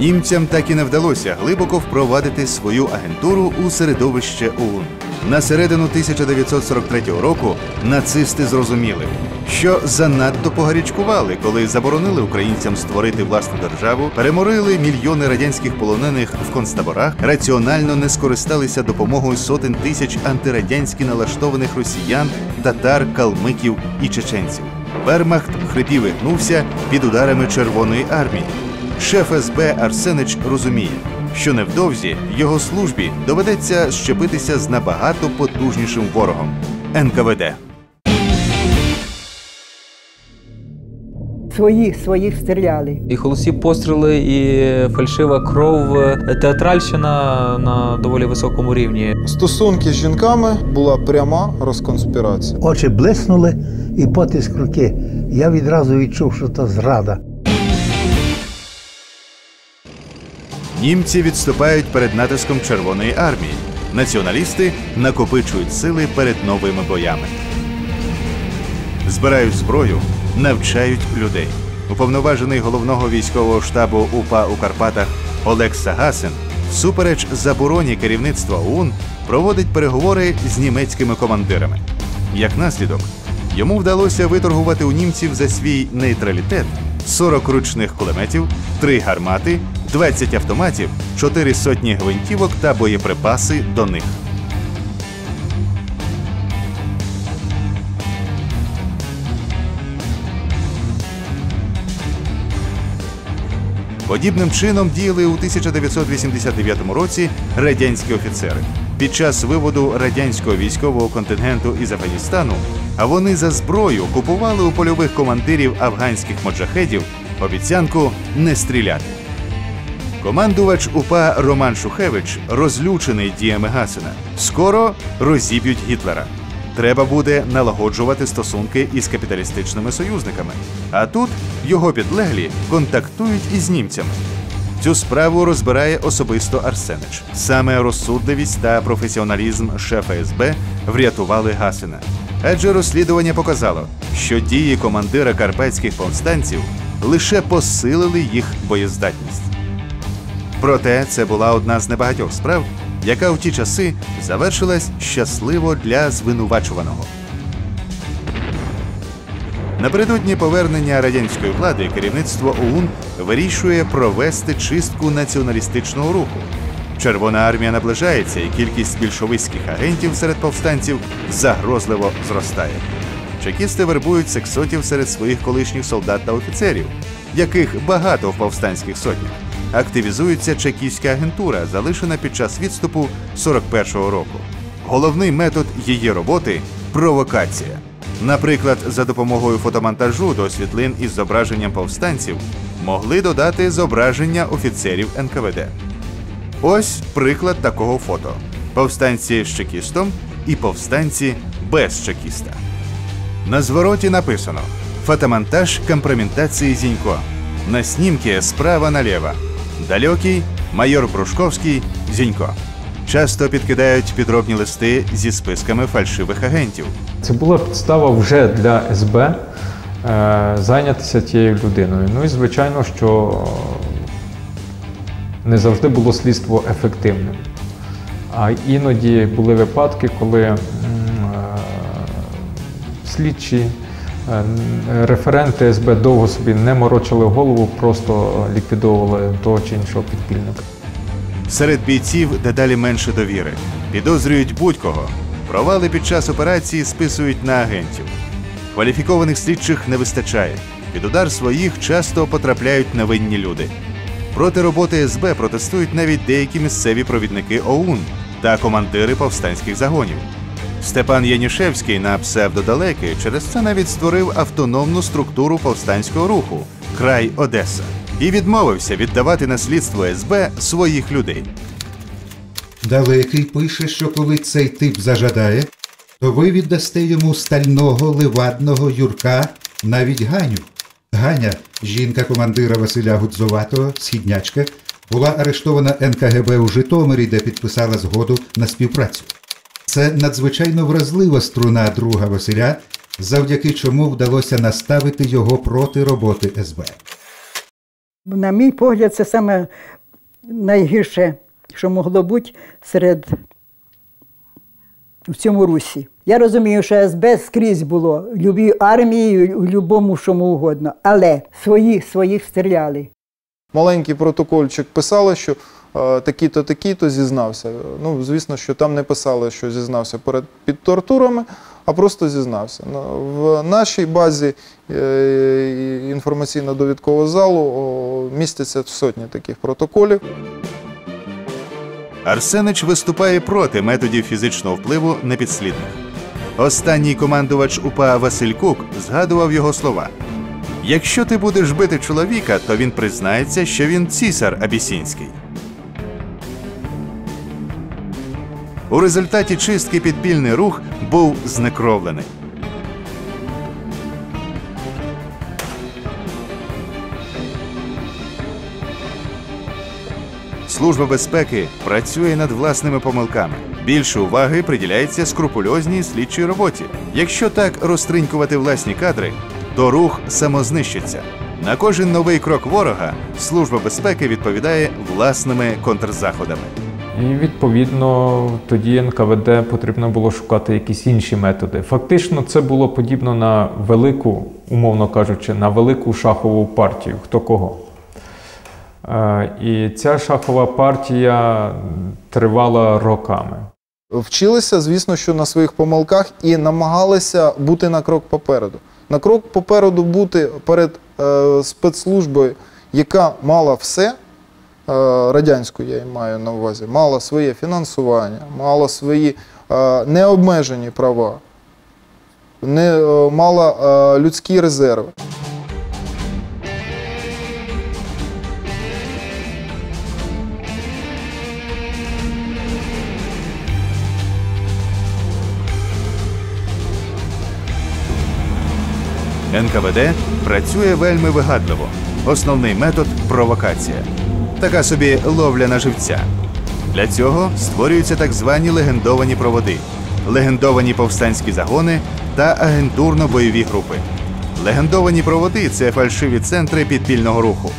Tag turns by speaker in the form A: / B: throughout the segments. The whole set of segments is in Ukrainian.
A: Німцям так і не вдалося глибоко впровадити свою агентуру у середовище ОУН. На середину 1943 року нацисти зрозуміли, що занадто погарячкували, коли заборонили українцям створити власну державу, переморили мільйони радянських полонених в концтаборах, раціонально не скористалися допомогою сотень тисяч антирадянськи налаштованих росіян, татар, калмиків і чеченців. Вермахт хрипів і гнувся під ударами Червоної армії. Шеф СБ Арсенич розуміє, що невдовзі його службі доведеться щепитися з набагато потужнішим ворогом НКВД.
B: Своїх своїх стріляли.
C: І холості постріли, і фальшива кров, театральщина на доволі високому рівні.
D: Стосунки з жінками була пряма розконспірація.
E: Очі блиснули і потиск руки. Я відразу відчув, що це зрада.
A: Німці відступають перед натиском Червоної армії. Націоналісти накопичують сили перед новими боями. Збирають зброю, навчають людей. Уповноважений головного військового штабу УПА у Карпатах Олег Сагасин, всупереч забороні керівництва ОУН, проводить переговори з німецькими командирами. Як наслідок, йому вдалося виторгувати у німців за свій нейтралітет 40 ручних кулеметів, 3 гармати, 20 автоматів, 4 сотні гвинтівок та боєприпаси до них. Подібним чином діяли у 1989 році радянські офіцери. Під час виводу радянського військового контингенту із Афганістану, а вони за зброю купували у польових командирів афганських моджахедів обіцянку не стріляти. Командувач УПА Роман Шухевич, розлючений діями Гасена, скоро розіб'ють Гітлера. Треба буде налагоджувати стосунки із капіталістичними союзниками. А тут його підлеглі контактують із німцями. Цю справу розбирає особисто Арсенич. Саме розсудливість та професіоналізм шефа СБ врятували Гасена. Адже розслідування показало, що дії командира карпатських повстанців лише посилили їх боєздатність. Проте це була одна з небагатьох справ, яка у ті часи завершилась щасливо для звинувачуваного. Напередодні повернення радянської влади керівництво ОУН вирішує провести чистку націоналістичного руху. Червона армія наближається, і кількість більшовицьких агентів серед повстанців загрозливо зростає. Чекісти вербують сексотів серед своїх колишніх солдат та офіцерів, яких багато в повстанських сотнях. Активізується чекістська агентура, залишена під час відступу 41-го року. Головний метод її роботи провокація. Наприклад, за допомогою фотомонтажу до світлин із зображенням повстанців могли додати зображення офіцерів НКВД. Ось приклад такого фото: повстанці з чекістом і повстанці без чекіста. На звороті написано Фотомонтаж компрометации Зінько. На снимке справа налево. Далекий майор Брушковський Зінько. Часто підкидають підробні листи зі списками фальшивих агентів.
F: Це була підстава вже для СБ е, зайнятися тією людиною. Ну і звичайно, що не завжди було слідство ефективним. А іноді були випадки, коли е, слідчі, референти СБ довго собі не морочили голову, просто ліквідовували того чи іншого підпільника.
A: Серед бійців дедалі менше довіри. Підозрюють будь-кого. Провали під час операції списують на агентів. Кваліфікованих слідчих не вистачає. Під удар своїх часто потрапляють невинні люди. Проти роботи СБ протестують навіть деякі місцеві провідники ОУН та командири повстанських загонів. Степан Янішевський на псевдодалекий через це навіть створив автономну структуру повстанського руху Край Одеса і відмовився віддавати на слідство СБ своїх людей.
G: Далекий пише, що коли цей тип зажадає, то ви віддасте йому стального ливадного Юрка навіть Ганю. Ганя, жінка командира Василя Гудзоватого, східнячка, була арештована НКГБ у Житомирі, де підписала згоду на співпрацю. Це надзвичайно вразлива струна друга Василя, завдяки чому вдалося наставити його проти роботи СБ.
B: На мій погляд, це саме найгірше, що могло бути серед в цьому русі. Я розумію, що СБ скрізь було в любій армії, у будь-якому чому угодно. Але своїх своїх стріляли.
D: Маленький протокольчик писали, що такі-то, такі-то зізнався. Ну, звісно, що там не писали, що зізнався перед під тортурами, а просто зізнався. Ну, В нашій базі е, інформаційно-довідкового залу містяться сотні таких протоколів.
A: Арсенич виступає проти методів фізичного впливу на підслідних. Останній командувач УПА Василь Кук згадував його слова: Якщо ти будеш бити чоловіка, то він признається, що він цісар абісінський. У результаті чистки підпільний рух був знекровлений. Служба безпеки працює над власними помилками. Більше уваги приділяється скрупульозній слідчій роботі. Якщо так розтринькувати власні кадри, то рух самознищиться. На кожен новий крок ворога служба безпеки відповідає власними контрзаходами.
F: І відповідно тоді НКВД потрібно було шукати якісь інші методи. Фактично, це було подібно на велику, умовно кажучи, на велику шахову партію. Хто кого. Е, І ця шахова партія тривала роками.
D: Вчилися, звісно, що на своїх помилках і намагалися бути на крок попереду. На крок попереду бути перед е, спецслужбою, яка мала все, радянську я маю на увазі, мала своє фінансування, мала свої е, необмежені права, не, е, мала е, людські резерви.
A: НКВД працює вельми вигадливо. Основний метод провокація. Така собі ловля на живця. Для цього створюються так звані легендовані проводи, легендовані повстанські загони та агентурно-бойові групи. Легендовані проводи це фальшиві центри підпільного руху.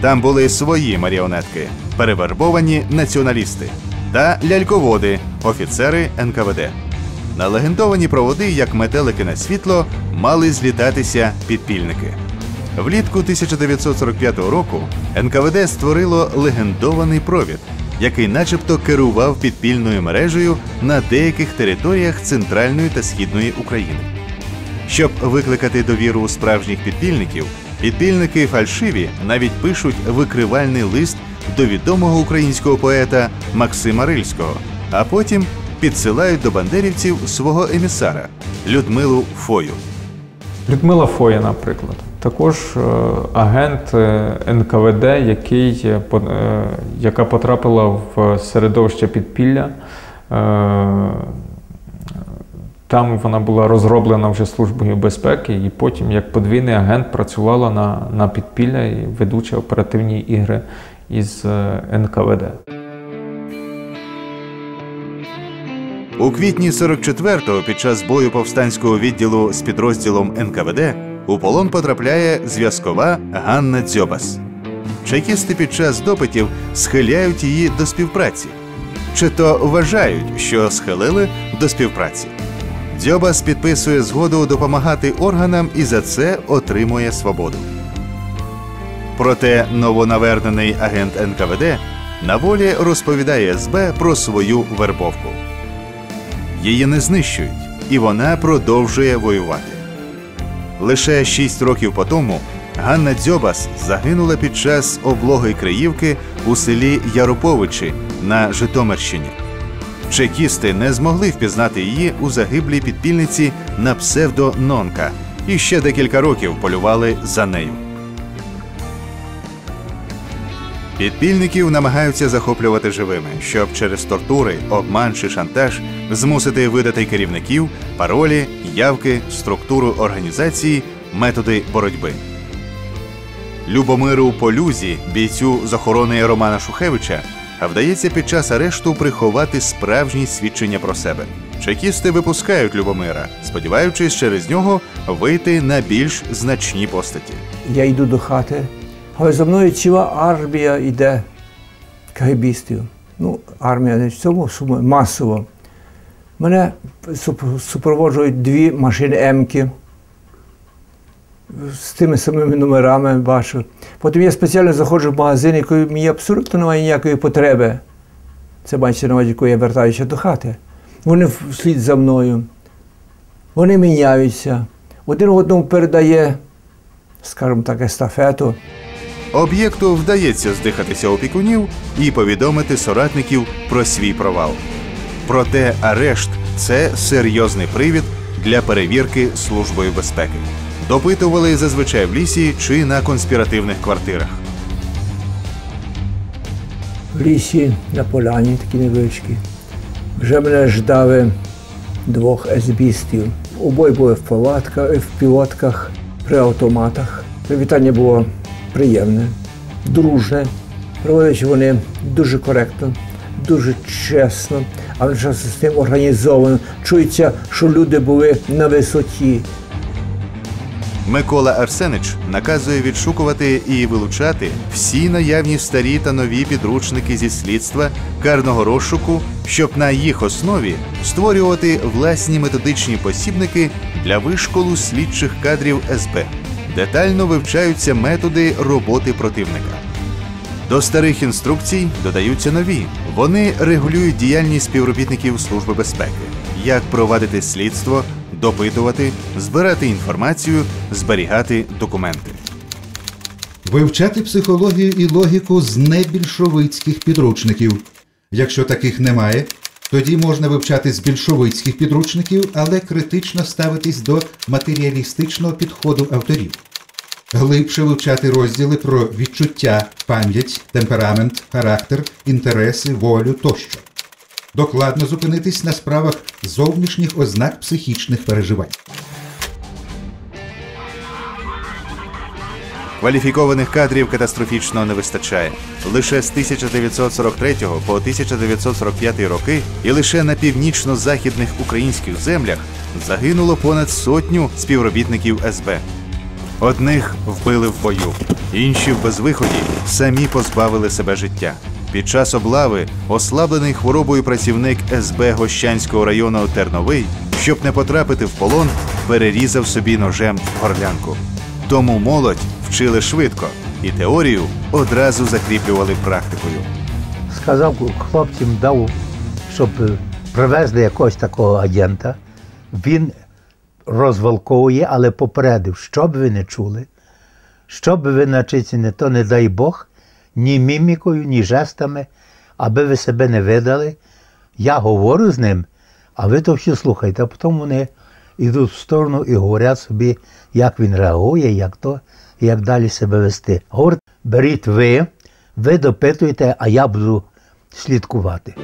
A: Там були свої маріонетки, перевербовані націоналісти та ляльководи, офіцери НКВД. На легендовані проводи, як метелики на світло, мали злітатися підпільники. Влітку 1945 року НКВД створило легендований провід, який начебто керував підпільною мережею на деяких територіях центральної та східної України. Щоб викликати довіру справжніх підпільників, підпільники фальшиві навіть пишуть викривальний лист до відомого українського поета Максима Рильського, а потім підсилають до бандерівців свого емісара Людмилу Фою.
F: Людмила Фоя, наприклад, також е, агент е, НКВД, який, е, яка потрапила в середовище підпілля. Там вона була розроблена вже службою безпеки, і потім, як подвійний агент, працювала на, на підпілля і ведуча оперативні ігри із НКВД.
A: У квітні 44-го під час бою повстанського відділу з підрозділом НКВД у полон потрапляє зв'язкова Ганна Дзьобас. Чекісти під час допитів схиляють її до співпраці. Чи то вважають, що схилили до співпраці. Дзьобас підписує згоду допомагати органам і за це отримує свободу. Проте новонавернений агент НКВД на волі розповідає СБ про свою вербовку. Її не знищують, і вона продовжує воювати. Лише шість років по тому Ганна Дзьобас загинула під час облоги Криївки у селі Яроповичі на Житомирщині. Чекісти не змогли впізнати її у загиблій підпільниці на псевдо Нонка і ще декілька років полювали за нею. Підпільників намагаються захоплювати живими, щоб через тортури, обман чи шантаж змусити видати керівників, паролі, явки, структуру організації, методи боротьби. Любомиру Полюзі, бійцю з охорони Романа Шухевича, вдається під час арешту приховати справжні свідчення про себе. Чекісти випускають Любомира, сподіваючись через нього вийти на більш значні постаті.
E: Я йду до хати,
H: Але за мною ціла армія йде кагибістів. Ну, армія не в цьому сумо- масово. Мене супроводжують дві машини М-ки з тими самими номерами бачу. Потім я спеціально заходжу в магазин, який мені абсолютно немає ніякої потреби. Це мається на увазі, я вертаюся до хати. Вони вслід за мною. Вони міняються. Один одному передає, скажімо так, естафету.
A: Об'єкту вдається здихатися опікунів і повідомити соратників про свій провал. Проте арешт це серйозний привід для перевірки службою безпеки. Допитували зазвичай в лісі чи на конспіративних квартирах.
H: В лісі на поляні такі невеличкі. Вже мене ждали двох есбістів. Обоє були в палатках, в пілотках, при автоматах. Привітання було приємне, дружне. Проводять вони дуже коректно, дуже чесно, а одночасно з тим організовано. Чується, що люди були на висоті.
A: Микола Арсенич наказує відшукувати і вилучати всі наявні старі та нові підручники зі слідства карного розшуку, щоб на їх основі створювати власні методичні посібники для вишколу слідчих кадрів СБ. Детально вивчаються методи роботи противника. До старих інструкцій додаються нові. Вони регулюють діяльність співробітників Служби безпеки, як провадити слідство, допитувати, збирати інформацію, зберігати документи.
G: Вивчати психологію і логіку з небільшовицьких підручників. Якщо таких немає, тоді можна вивчати з більшовицьких підручників, але критично ставитись до матеріалістичного підходу авторів. Глибше вивчати розділи про відчуття, пам'ять, темперамент, характер, інтереси, волю тощо. Докладно зупинитись на справах зовнішніх ознак психічних переживань.
A: Кваліфікованих кадрів катастрофічно не вистачає. Лише з 1943 по 1945 роки і лише на північно-західних українських землях загинуло понад сотню співробітників СБ. Одних вбили в бою, інші в безвиході самі позбавили себе життя. Під час облави ослаблений хворобою працівник СБ Гощанського району Терновий, щоб не потрапити в полон, перерізав собі ножем горлянку. Тому молодь вчили швидко і теорію одразу закріплювали практикою.
E: Сказав хлопцям, дав, щоб привезли якогось такого агента. Він розвалковує, але попередив, що б ви не чули, що б ви начиці то, не дай Бог, ні мімікою, ні жестами, аби ви себе не видали. Я говорю з ним, а ви то все слухайте. А потім вони йдуть в сторону і говорять собі, як він реагує, як то, як далі себе вести. Гурт беріть ви, ви допитуєте, а я буду слідкувати.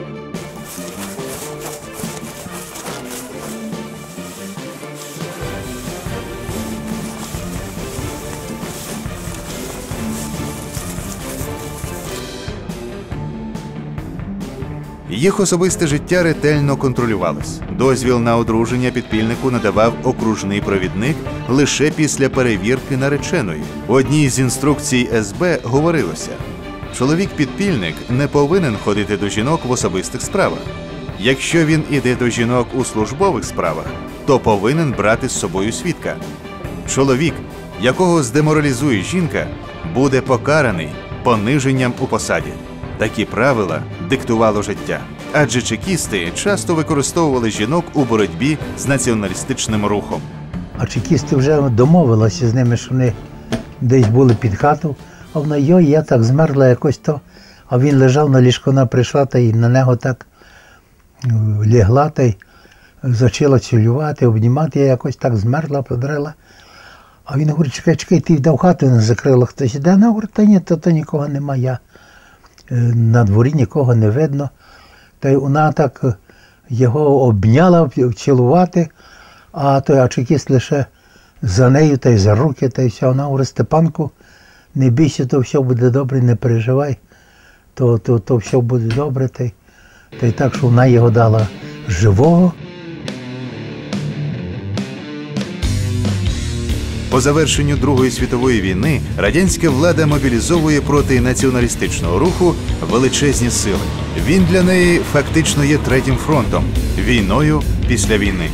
A: Їх особисте життя ретельно контролювалось. Дозвіл на одруження підпільнику надавав окружний провідник лише після перевірки нареченої. У одній з інструкцій СБ говорилося: чоловік-підпільник не повинен ходити до жінок в особистих справах. Якщо він іде до жінок у службових справах, то повинен брати з собою свідка. Чоловік, якого здеморалізує жінка, буде покараний пониженням у посаді. Такі правила диктувало життя. Адже чекісти часто використовували жінок у боротьбі з націоналістичним рухом.
E: А чекісти вже домовилися з ними, що вони десь були під хату, а вона йой, я так змерзла якось то. А він лежав на ліжко, вона прийшла та й на нього так е, лягла та й почала цілювати, обнімати, я якось так змерзла, подрила. А він говорить, чекай, чекай, ти йде в хату не закрила хтось іде. Вона говорить, та ні, то, то нікого нема. Я е, на дворі нікого не видно. Та й вона так е, його обняла, цілувати, а той ачекіст лише за нею та й за руки, та й все. Вона говорить, Степанку, не бійся, то все буде добре, не переживай, то, то, то все буде добре. Та й, та й так, що вона його дала живого.
A: По завершенню Другої світової війни радянська влада мобілізовує проти націоналістичного руху величезні сили. Він для неї фактично є третім фронтом війною після війни.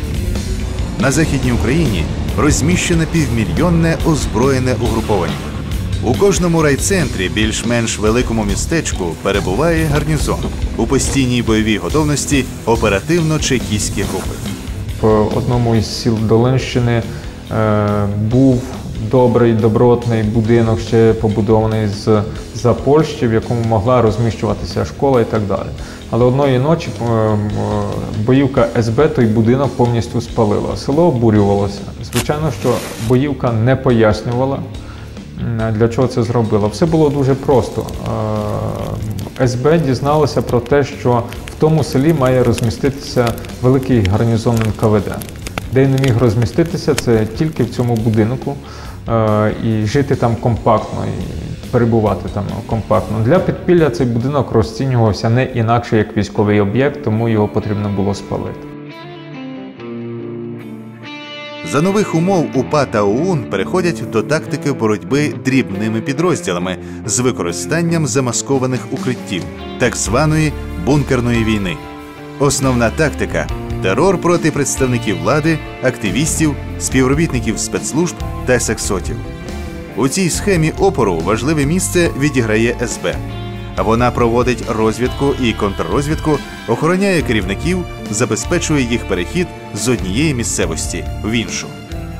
A: На західній Україні розміщене півмільйонне озброєне угруповання. У кожному райцентрі, більш-менш великому містечку, перебуває гарнізон у постійній бойовій готовності оперативно-чекістські групи.
F: В одному із сіл Долинщини е, був добрий добротний будинок, ще побудований з за Польщі, в якому могла розміщуватися школа і так далі. Але одної ночі е, боївка СБ той будинок повністю спалила. Село обурювалося. Звичайно, що боївка не пояснювала, для чого це зробила. Все було дуже просто. Е, СБ дізналося про те, що в тому селі має розміститися великий гарнізон НКВД. Де не міг розміститися, це тільки в цьому будинку е, і жити там компактно, і перебувати там компактно. Для підпілля цей будинок розцінювався не інакше як військовий об'єкт, тому його потрібно було спалити.
A: За нових умов УПА та ОУН переходять до тактики боротьби дрібними підрозділами з використанням замаскованих укриттів, так званої бункерної війни. Основна тактика терор проти представників влади, активістів, співробітників спецслужб та сексотів. У цій схемі опору важливе місце відіграє СБ. Вона проводить розвідку і контррозвідку, охороняє керівників, забезпечує їх перехід з однієї місцевості в іншу.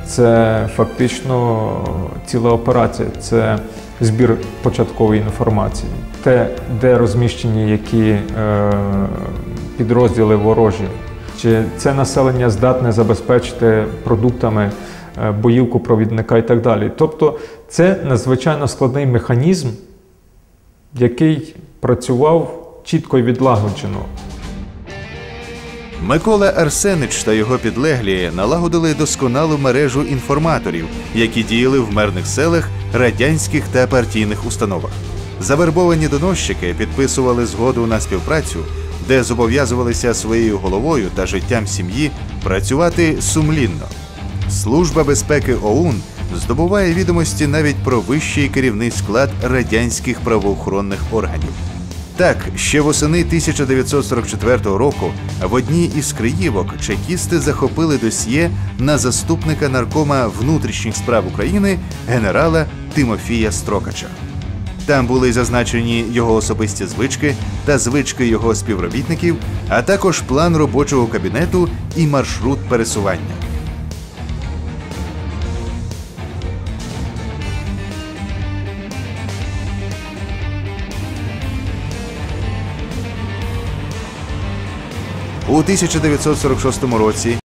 F: Це фактично ціла операція, це збір початкової інформації. Те, де розміщені які е, підрозділи ворожі, чи це населення здатне забезпечити продуктами е, боївку провідника і так далі. Тобто це надзвичайно складний механізм, який працював чітко і відлагоджено.
A: Микола Арсенич та його підлеглі налагодили досконалу мережу інформаторів, які діяли в мирних селах, радянських та партійних установах. Завербовані доносчики підписували згоду на співпрацю, де зобов'язувалися своєю головою та життям сім'ї працювати сумлінно. Служба безпеки ОУН здобуває відомості навіть про вищий керівний склад радянських правоохоронних органів. Так, ще восени 1944 року в одній із Криївок чекісти захопили досьє на заступника наркома внутрішніх справ України генерала Тимофія Строкача. Там були зазначені його особисті звички та звички його співробітників, а також план робочого кабінету і маршрут пересування. У 1946 році